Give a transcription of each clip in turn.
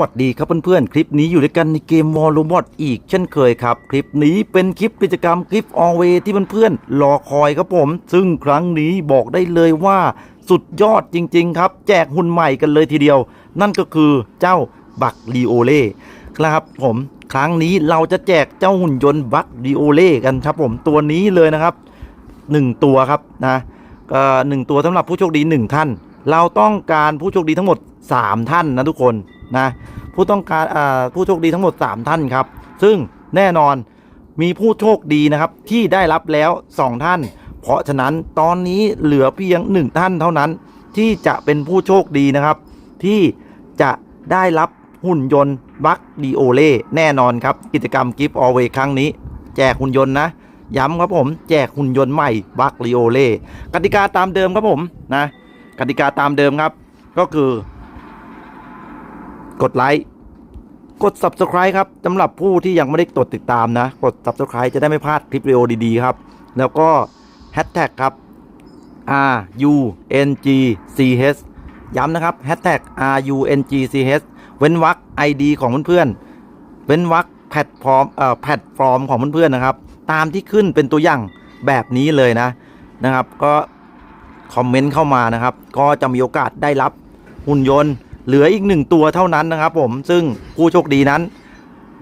วัสดีครับเพื่อนๆ คลิปนี้อยู่ด้วยกันในเกมวอลลุ่มอดอีกเช่นเคยครับ คลิปนี้เป็นคลิปกิจกรรมคลิปออเวที่เพื่อนๆรอคอยครับผม ซึ่งครั้งนี้บอกได้เลยว่าสุดยอดจริง ๆ ครับ แจกหุ่นใหม่กันเลยทีเดียว นั่นก็คือเจ้าบักลีโอเล่ครับผมครั้งนี้เราจะแจกเจ้าหุ่นยนต์บักลีโอเล่กันครับผมตัวนี้เลยนะครับหนึ่งตัวครับนะหนึ่งตัวสำหรับผู้โชคดีหนึ่งท่าน เราต้องการผู้โชคดีทั้งหมด 3 ท่านนะทุกคน นะผู้ต้องการผู้โชคดีทั้งหมด 3 ท่านครับ ซึ่งแน่นอนมีผู้โชคดีนะครับที่ได้รับแล้ว 2 ท่าน เพราะฉะนั้นตอนนี้เหลือเพียง 1 ท่านเท่านั้น ที่จะเป็นผู้โชคดีนะครับ ที่จะได้รับหุ่นยนต์บัคดีโอเล่แน่นอนครับ กิจกรรมกิฟต์ออเวครั้งนี้ แจกหุ่นยนต์นะ ย้ำครับผม แจกหุ่นยนต์ใหม่บัคลีโอเล่กติกาตามเดิมครับผมนะกติกาตามเดิมครับ ก็คือ กดไลค์กด Subscribe ครับสำหรับผู้ที่ยังไม่ได้กดติดตามนะ กด Subscribe จะได้ไม่พลาดคลิปวิดีโอดีๆครับ แล้วก็แฮชแท็กครับ R U N G C H ย้ำนะครับแฮชแท็ก R U N G C H เว้นวรรค ID ของเพื่อนๆ เว้นวรรคแพลตฟอร์มเอ่อแพลตฟอร์มของเพื่อนๆนะครับ ตามที่ขึ้นเป็นตัวอย่างแบบนี้เลยนะนะครับ ก็คอมเมนต์เข้ามานะครับ ก็จะมีโอกาสได้รับหุ่นยนต์ เหลืออีกหนึ่งตัวเท่านั้นนะครับผมซึ่งผู้โชคดีนั้น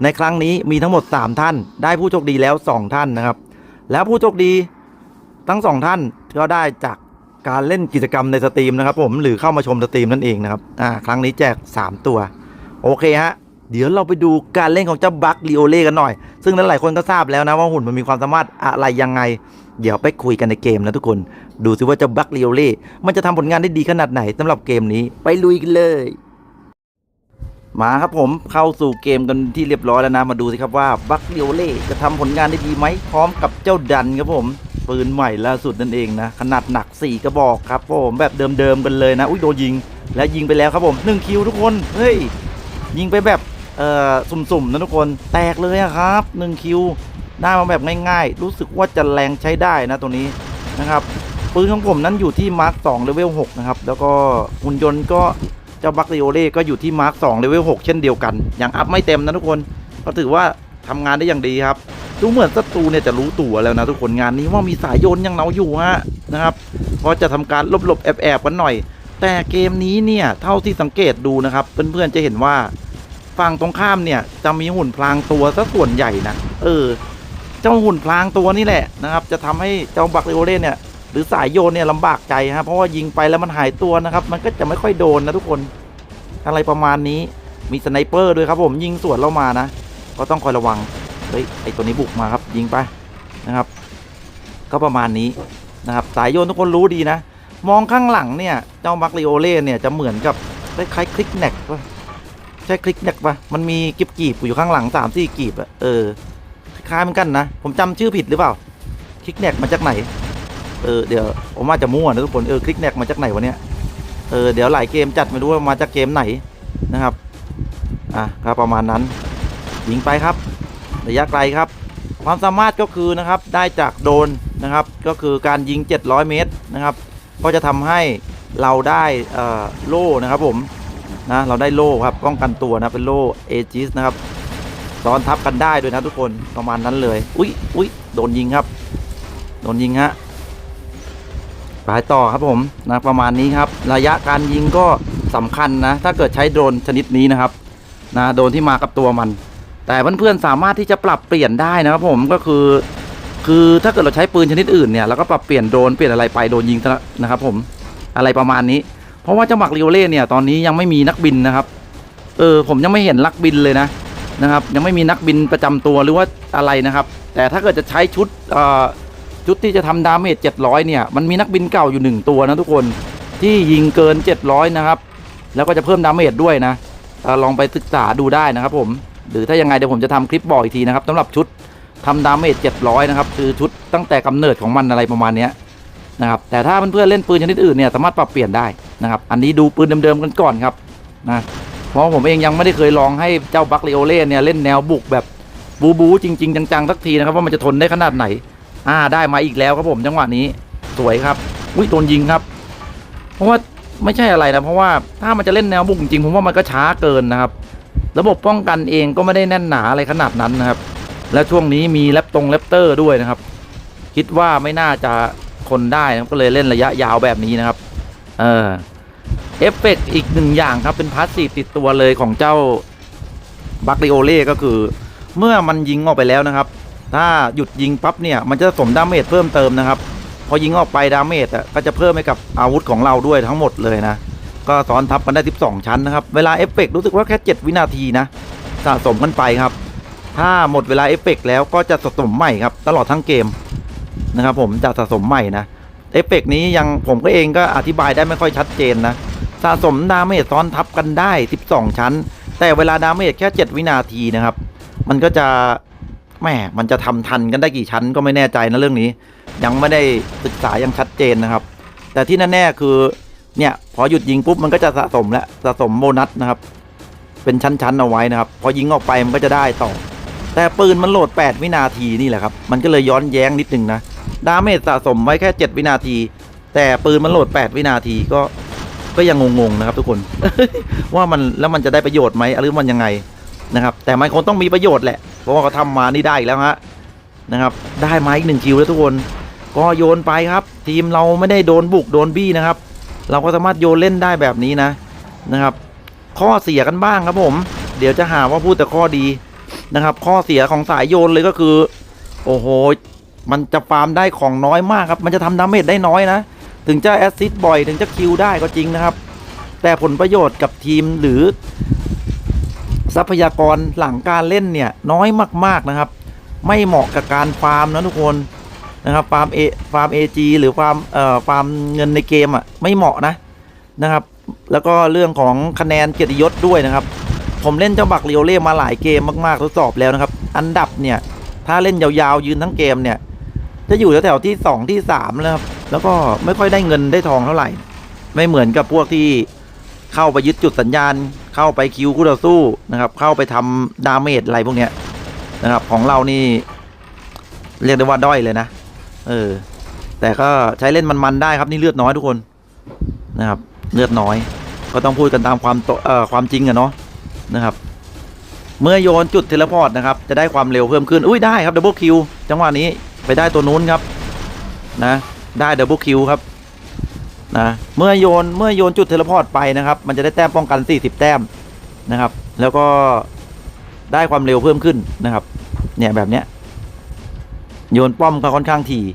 ในครั้งนี้มีทั้งหมด 3 ท่าน ได้ผู้โชคดีแล้ว 2 ท่านนะครับ แล้วผู้โชคดีทั้งสองท่านก็ได้จากการเล่นกิจกรรมในสตรีมนะครับ ผมหรือเข้ามาชมสตรีมนั่นเองนะครับอ่าครั้งนี้แจก 3 ตัว โอเคฮะ เดี๋ยวเราไปดูการเล่นของเจ้าบัคลีโอเล่กันหน่อย ซึ่งนั้นหลายคนก็ทราบแล้วนะว่าหุ่นมันมีความสามารถอะไรยังไง เดี๋ยวไปคุยกันในเกมนะทุกคน ดูซิว่าเจ้าบัคลีโอเล่ มันจะทำผลงานได้ดีขนาดไหนสำหรับเกมนี้ ไปลุยกันเลย มาครับผมเข้าสู่เกมกันที่เรียบร้อยแล้วนะ มาดูสิครับว่าบัคลีโอเล่จะทำผลงานได้ดีไหมพร้อมกับเจ้าดันครับผมปืนใหม่ล่าสุดนั่นเองนะขนาดหนัก 4 กระบอกครับผมแบบเดิมๆกันเลยนะ อุ้ยโดนยิง แล้วยิงไปแล้วครับผม1คิวทุกคนเฮ้ยยิงไปแบบ เอ่อสุ่มๆนะทุกคนแตกเลยครับ1คิวได้มาแบบง่ายๆ รู้สึกว่าจะแรงใช้ได้นะตัวนี้นะครับปืนของผมนั้นอยู่ที่มาร์ค2เลเวล6นะครับ แล้วก็หุ่นยนต์ก็เจ้าบัคลิโอเล่ก็อยู่ที่มาร์ค2เลเวล6เช่นเดียวกันยังอัพไม่เต็มนะทุกคนก็ถือว่าทำงานได้อย่างดีครับ ดูเหมือนศัตรูเนี่ยจะรู้ตัวแล้วนะทุกคนงานนี้ว่ามีสายโยนยังเนาอยู่ฮะนะครับก็จะทำการหลบๆแอบๆกันหน่อย แต่เกมนี้เนี่ยเท่าที่สังเกตดูนะครับเพื่อนๆจะเห็นว่า ฝั่งตรงข้ามเนี่ย จะมีหุ่นพลางตัวซะส่วนใหญ่นะเออ เจ้าหุ่นพลางตัวนี่แหละนะครับ จะทำให้เจ้าบัคเลโอเล่เนี่ย หรือสายโยนเนี่ยลำบากใจฮะเพราะว่ายิงไปแล้วมันหายตัวนะครับ มันก็จะไม่ค่อยโดนนะทุกคนอะไรประมาณนี้มีสไนเปอร์ด้วยครับผมยิงสวนเรามานะก็ต้องคอยระวังเฮ้ยไอตัวนี้บุกมาครับยิงไปนะครับ ก็ประมาณนี้นะครับสายโยนทุกคนรู้ดีนะ มองข้างหลังเนี่ยเจ้าบัคเลโอเล่เนี่ยจะเหมือนกับคล้ายๆคลิกแน็ก ใช่คลิกแน็กปะมันมีกิบกีบอยู่ข้างหลังสามสี่กีบอะเออคล้ายเหมือนกันนะ ผมจำชื่อผิดหรือเปล่า คลิกแนกมาจากไหน เออเดี๋ยวผมอาจจะมั่วนะทุกคนเออคลิกแนกมาจากไหนวะเนี่ยเออเดี๋ยวหลายเกมจัดไม่รู้ว่ามาจากเกมไหนนะครับอะครับประมาณนั้นยิงไปครับระยะไกลครับ ความสามารถก็คือนะครับได้จากโดนนะครับ ก็คือการยิง 700 เมตรนะครับ ก็จะทำให้เราได้อ่อโล่นะครับผม นะเราได้โล่ครับป้องกันตัวนะเป็นโล่เอจิสนะครับซ้อนทับกันได้ด้วยนะทุกคนประมาณนั้นเลย อุ๊ยอุ๊ยโดนยิงครับ โดนยิงฮะไปต่อครับผมนะประมาณนี้ครับ ระยะการยิงก็สำคัญนะ ถ้าเกิดใช้โดรนชนิดนี้นะครับนะโดรนที่มากับตัวมัน แต่เพื่อนๆสามารถที่จะปรับเปลี่ยนได้นะครับผมก็คือ คือถ้าเกิดเราใช้ปืนชนิดอื่นเนี่ยเราก็ปรับเปลี่ยนโดรนเปลี่ยนอะไรไปโดนยิงนะครับผมอะไรประมาณนี้ เพราะว่าเจ้าหมักริโอเล่เนี่ยตอนนี้ยังไม่มีนักบินนะครับ เออผมยังไม่เห็นนักบินเลยนะนะครับ ยังไม่มีนักบินประจำตัวหรือว่าอะไรนะครับ แต่ถ้าเกิดจะใช้ชุดเอ่อชุดที่จะทำดาเมจ700 เนี่ย มันมีนักบินเก่าอยู่หนึ่งตัวนะทุกคนที่ยิงเกิน 700 นะครับ แล้วก็จะเพิ่มดาเมจด้วยนะออลองไปศึกษาดูได้นะครับผม หรือถ้ายังไงเดี๋ยวผมจะทำคลิปบอกอีกทีนะครับสำหรับชุดทำดาเมจ700 นะครับ คือชุดตั้งแต่กำเนิดของมันอะไรประมาณนี้นะครับ แต่ถ้าเพื่อนๆเล่นปืนชนิดอื่นเนี่ยสามารถปรับเปลี่ยนได้ นะครับอันนี้ดูปืนเดิมๆกันก่อนครับนะเพราะผมเองยังไม่ได้เคยลองให้เจ้าบัคเลโอเล่เนี่ยเล่นแนวบุกแบบบูบูจริง ๆ จังๆสักทีนะครับว่ามันจะทนได้ขนาดไหน อ่าได้มาอีกแล้วครับผมจังหวะนี้สวยครับอุ้ยโดนยิงครับ เพราะว่าไม่ใช่อะไรนะเพราะว่าถ้ามันจะเล่นแนวบุกจริงผมว่ามันก็ช้าเกินนะครับ ระบบป้องกันเองก็ไม่ได้แน่นหนาอะไรขนาดนั้นนะครับ และช่วงนี้มีแรปตรงแรปเตอร์ด้วยนะครับ คิดว่าไม่น่าจะทนได้นะก็เลยเล่นระยะยาวแบบนี้นะครับ เออ เอฟเฟกต์อีกหนึ่งอย่างครับเป็นพาสซีฟติดตัวเลยของเจ้าบัคริโอเล่ก็คือ เมื่อมันยิงออกไปแล้วนะครับ ถ้าหยุดยิงปั๊บเนี่ย มันจะสมดาเมจเพิ่มเติมนะครับ พอยิงออกไปดาเมจอะก็จะเพิ่มให้กับอาวุธของเราด้วยทั้งหมดเลยนะ ก็ซ้อนทับกันได้ 12 ชั้นนะครับ เวลาเอฟเฟกต์รู้สึกว่าแค่ 7 วินาทีนะ สะสมกันไปครับ ถ้าหมดเวลาเอฟเฟกต์แล้วก็จะสะสมใหม่ครับตลอดทั้งเกมนะครับผมจะสะสมใหม่นะเอฟเฟกต์นี้ยังผมก็เองก็อธิบายได้ไม่ค่อยชัดเจนนะ สะสมดาเมจซ้อนทับกันได้ 12 ชั้น แต่เวลาดาเมจแค่ 7 วินาทีนะครับ มันก็จะแหมมันจะทำทันกันได้กี่ชั้นก็ไม่แน่ใจนะเรื่องนี้ ยังไม่ได้ศึกษายังชัดเจนนะครับ แต่ที่แน่ๆคือเนี่ยพอหยุดยิงปุ๊บมันก็จะสะสมแล้วสะสมโบนัสนะครับ เป็นชั้นๆเอาไว้นะครับ พอยิงออกไปมันก็จะได้ต่อ แต่ปืนมันโหลด 8 วินาทีนี่แหละครับ มันก็เลยย้อนแย้งนิดนึงนะดาเมจสะสมไว้แค่ 7 วินาที แต่ปืนมันโหลด 8 วินาทีก็ ก็ยังงงๆนะครับทุกคน ว่ามันแล้วมันจะได้ประโยชน์ไหมหรือมันยังไงนะครับ แต่มันคงต้องมีประโยชน์แหละ เพราะว่าเขาทำมานี่ได้อีกแล้วฮะนะครับ ได้มาอีกหนึ่งคิวแล้วทุกคน ก็โยนไปครับ ทีมเราไม่ได้โดนบุกโดนบี้นะครับ เราก็สามารถโยนเล่นได้แบบนี้นะนะครับ ข้อเสียกันบ้างครับผม เดี๋ยวจะหาว่าพูดแต่ข้อดีนะครับ ข้อเสียของสายโยนเลยก็คือ โอ้โหมันจะฟาร์มได้ของน้อยมากครับ มันจะทำดาเมจได้น้อยนะ ถึงจะแอสซิสต์บ่อยถึงจะคิวได้ก็จริงนะครับ แต่ผลประโยชน์กับทีมหรือ ทรัพยากรหลังการเล่นเนี่ยน้อยมาก ๆนะครับ ไม่เหมาะกับการฟาร์มนะทุกคนนะครับฟาร์มเอฟาร์มเอจีหรือฟาร์มเอ่อฟาร์มเงินในเกมอะไม่เหมาะนะนะครับ แล้วก็เรื่องของคะแนนเกียรติยศด้วยนะครับ ผมเล่นเจ้าบักเรียวเล่มาหลายเกมมากๆทดสอบแล้วนะครับ อันดับเนี่ยถ้าเล่นยาวๆยืนทั้งเกมเนี่ย จะอยู่แถวๆที่ 2 ที่3แล้วครับ แล้วก็ไม่ค่อยได้เงินได้ทองเท่าไหร่ ไม่เหมือนกับพวกที่เข้าไปยึดจุดสัญญาณ เข้าไปคิวคู่ต่อสู้นะครับ เข้าไปทำดาเมจอะไรพวกเนี้ยนะครับของเรานี่เรียกได้ว่าด้อยเลยนะ เออ แต่ก็ใช้เล่นมันๆได้ครับนี่เลือดน้อยทุกคนนะครับ เลือดน้อย ก็ต้องพูดกันตามความเอ่อความจริงอะเนาะนะครับ เมื่อโยนจุดเทเลพอร์ตนะครับ จะได้ความเร็วเพิ่มขึ้น อุ้ยได้ครับดับเบิลคิวจังหวะนี้ไปได้ตัวนู้นครับ นะ ได้ดับเบิลคิวครับนะเมื่อโยนเมื่อโยนจุดเทเลพอร์ตไปนะครับ มันจะได้แต้มป้องกัน 40 แต้มนะครับ แล้วก็ได้ความเร็วเพิ่มขึ้นนะครับ เนี่ยแบบเนี้ยโยนป้อมก็ค่อนข้างถี่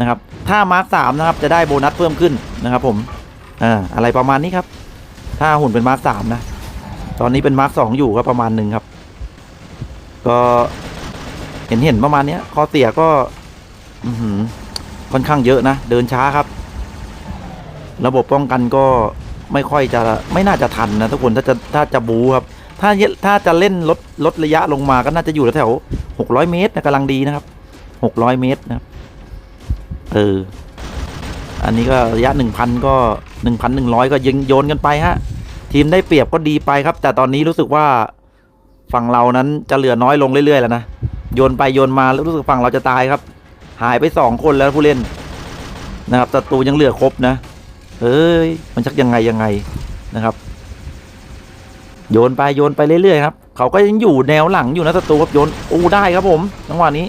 นะครับ ถ้ามาร์คสามนะครับจะได้โบนัสเพิ่มขึ้นนะครับ ผมอ่าอะไรประมาณนี้ครับ ถ้าหุ่นเป็นมาร์คสามนะ ตอนนี้เป็นมาร์คสองอยู่ก็ประมาณหนึ่งครับ ก็เห็นเห็นประมาณเนี้ย ข้อเสียก็ อือหือ ค่อนข้างเยอะนะ เดินช้าครับ ระบบป้องกันก็ไม่ค่อยจะไม่น่าจะทันนะทุกคนถ้าจะถ้าจะบูครับ ถ้าถ้าจะเล่นลดลดระยะลงมาก็น่าจะอยู่แถวหกร้อยเมตรนะกำลังดีนะครับหกร้อยเมตรนะเอออันนี้ก็ระยะหนึ่งพันก็หนึ่งพันหนึ่งร้อยก็ยิงโยนกันไปฮะ ทีมได้เปรียบก็ดีไปครับ แต่ตอนนี้รู้สึกว่าฝั่งเรานั้นจะเหลือน้อยลงเรื่อยๆแล้วนะโยนไปโยนมารู้สึกฝั่งเราจะตายครับ หายไปสองคนแล้วผู้เล่นนะครับศัตรูยังเหลือครบนะเอ้ยมันชักยังไงยังไงนะครับ โยนไปโยนไปเรื่อยๆครับเขาก็ยังอยู่แนวหลังอยู่นะศัตรูครับโยนอู้ได้ครับผมจังหวะนี้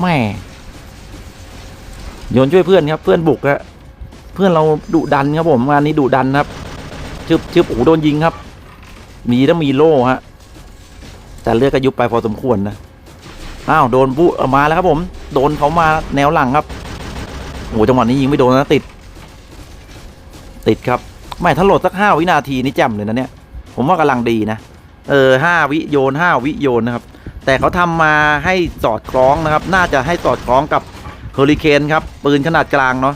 แม่โยนช่วยเพื่อนครับ เพื่อนบุกอะเพื่อนเราดุดันครับผมงานนี้ดุดันครับชึบชึบโอ้โดนยิงครับ มีต้องมีโล่ฮะแต่เลือดก็ยุบไปพอสมควรนะอ้าวโดนบุเอามาแล้วครับผม โดนเขามาแนวหลังครับโอ้โหจังหวะนี้ยิงไม่โดนนะติด ติดครับไม่ถ้าโหลดสักห้าวินาทีนี่แจ่มเลยนะเนี่ย ผมว่ากำลังดีนะ เออห้าวิโยนห้าวิโยนนะครับ แต่เขาทำมาให้สอดคล้องนะครับ น่าจะให้สอดคล้องกับเฮอริเคนครับ ปืนขนาดกลางเนาะ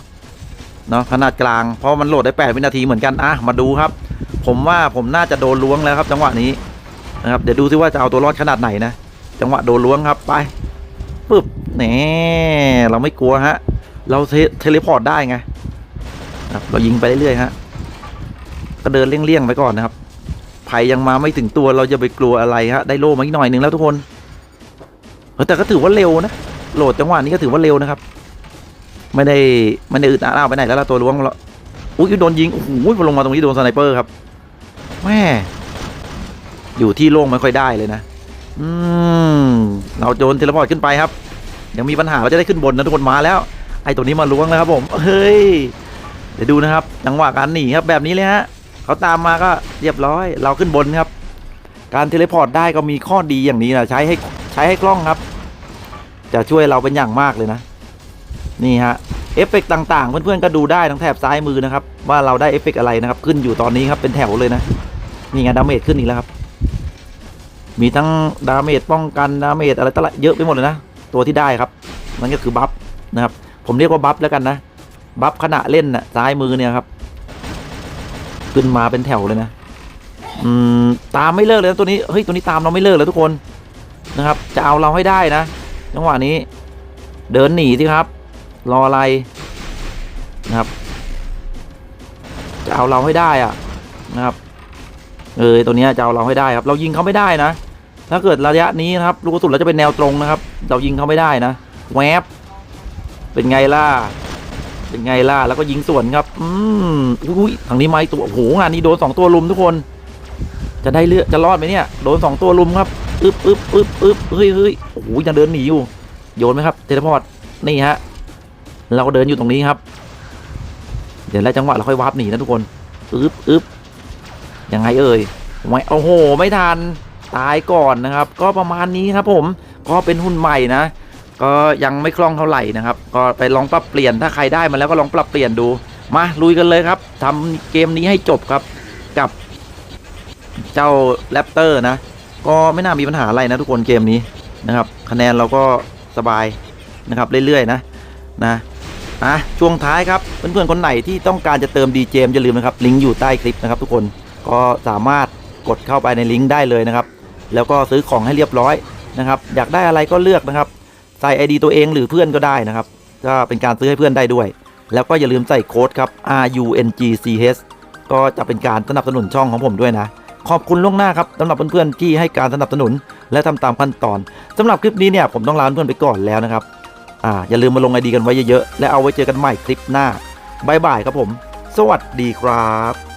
เนาะขนาดกลางเพราะมันโหลดได้ 8 วินาทีเหมือนกันอะมาดูครับ ผมว่าผมน่าจะโดนล้วงแล้วครับ จังหวะนี้นะครับเดี๋ยวดูซิว่าจะเอาตัวรอดขนาดไหนนะจังหวะโดนล้วงครับไปปึ๊บ แหนเราไม่กลัวฮะ เราเทเลพอร์ตได้ไงครับเรายิงไปเรื่อยๆฮะ ก็เดินเลี่ยงๆไปก่อนนะครับภัยยังมาไม่ถึงตัวเราจะไปกลัวอะไรฮะ ได้โล่มาอีกหน่อยหนึ่งแล้วทุกคนแต่ก็ถือว่าเร็วนะ โหลดจังหวะนี้ก็ถือว่าเร็วนะครับ ไม่ได้ไม่ได้อึดอัดอ้าวไปไหนแล้วล่ะตัวล้วงแล้วอุ้ยโดนยิงโอ้โหพอลงมาตรงนี้โดนสไนเปอร์ครับแม่อยู่ที่โล่งไม่ค่อยได้เลยนะ อืม เราโจนเทเลพอร์ตขึ้นไปครับ ยังมีปัญหาเราจะได้ขึ้นบนนะทุกคนมาแล้ว ไอ้ตัวนี้มาล้วงแล้วครับผมเฮ้ยเดี๋ยวดูนะครับจังหวะการหนีครับแบบนี้เลยฮะเขาตามมาก็เรียบร้อย เราขึ้นบนครับ การเทเลพอร์ตได้ก็มีข้อดีอย่างนี้นะใช้ให้ใช้ให้คล่องครับ จะช่วยเราเป็นอย่างมากเลยนะ นี่ฮะเอฟเฟกต์ต่างๆ เพื่อนๆก็ดูได้ทั้งแถบซ้ายมือนะครับ ว่าเราได้เอฟเฟกต์อะไรนะครับ ขึ้นอยู่ตอนนี้ครับเป็นแถวเลยนะ นี่ไงดาเมจขึ้นอีกแล้วครับ มีทั้งดาเมจป้องกันดาเมจอะไรต่างๆเยอะไปหมดเลยนะ ตัวที่ได้ครับนั่นก็คือบัฟนะครับ ผมเรียกว่าบัฟแล้วกันนะบัฟขณะเล่นน่ะซ้ายมือเนี่ยครับ ขึ้นมาเป็นแถวเลยนะ อืมตามไม่เลิกเลยนะตัวนี้เฮ้ยตัวนี้ตามเราไม่เลิกเลยทุกคนนะครับ จะเอาเราให้ได้นะจังหวะนี้ เดินหนีสิครับ รออะไรนะครับ จะเอาเราให้ได้อะนะครับ เออตัวนี้จะเอาเราให้ได้ครับ เรายิงเขาไม่ได้นะ ถ้าเกิดระยะนี้นะครับลูกกระสุนเราจะเป็นแนวตรงนะครับ เรายิงเขาไม่ได้นะแวบเป็นไงล่ะเป็นไงล่ะแล้วก็ยิงสวนครับ อืมอุ้ยทางนี้ไม้ตัวโอ้โหงานนี้โดนสองตัวลุมทุกคน จะได้เลือกจะรอดไหมเนี่ยโดนสองตัวลุมครับอึ๊บอึ๊บอึ๊บอึ๊บเฮ้ยเฮ้ยโอ้โหยังเดินหนีอยู่โยนไหมครับเทเลพอร์ตนี่ฮะเราก็เดินอยู่ตรงนี้ครับ เดี๋ยวแล้วจังหวะเราค่อยวาร์ปหนีนะทุกคนอึ๊บอึ๊บยังไงเอ่ยไม่โอ้โห ไม่ทัน ตายก่อนนะครับ ก็ประมาณนี้ครับผมก็เป็นหุ้นใหม่นะ ก็ยังไม่คล่องเท่าไหร่นะครับ ก็ไปลองปรับเปลี่ยนถ้าใครได้มาแล้วก็ลองปรับเปลี่ยนดูมาลุยกันเลยครับทำเกมนี้ให้จบครับกับเจ้าแรปเตอร์นะ ก็ไม่น่ามีปัญหาอะไรนะทุกคนเกมนี้นะครับ คะแนนเราก็สบายนะครับเรื่อยๆนะนะอะช่วงท้ายครับเพื่อนๆคนไหนที่ต้องการจะเติมดีเจมอย่าลืมนะครับลิงก์อยู่ใต้คลิปนะครับทุกคนก็สามารถกดเข้าไปในลิงก์ได้เลยนะครับ แล้วก็ซื้อของให้เรียบร้อยนะครับ อยากได้อะไรก็เลือกนะครับ ใส่ ID ตัวเองหรือเพื่อนก็ได้นะครับ ก็เป็นการซื้อให้เพื่อนได้ด้วย แล้วก็อย่าลืมใส่โค้ดครับ R U N G C H ก็จะเป็นการสนับสนุนช่องของผมด้วยนะ ขอบคุณล่วงหน้าครับสำหรับเพื่อนๆที่ให้การสนับสนุนและทำตามขั้นตอนสำหรับคลิปนี้เนี่ยผมต้องลาเพื่อนไปก่อนแล้วนะครับอ่าอย่าลืมมาลงไอดีกันไว้เยอะๆและเอาไว้เจอกันใหม่คลิปหน้าบายบายครับผม สวัสดีครับ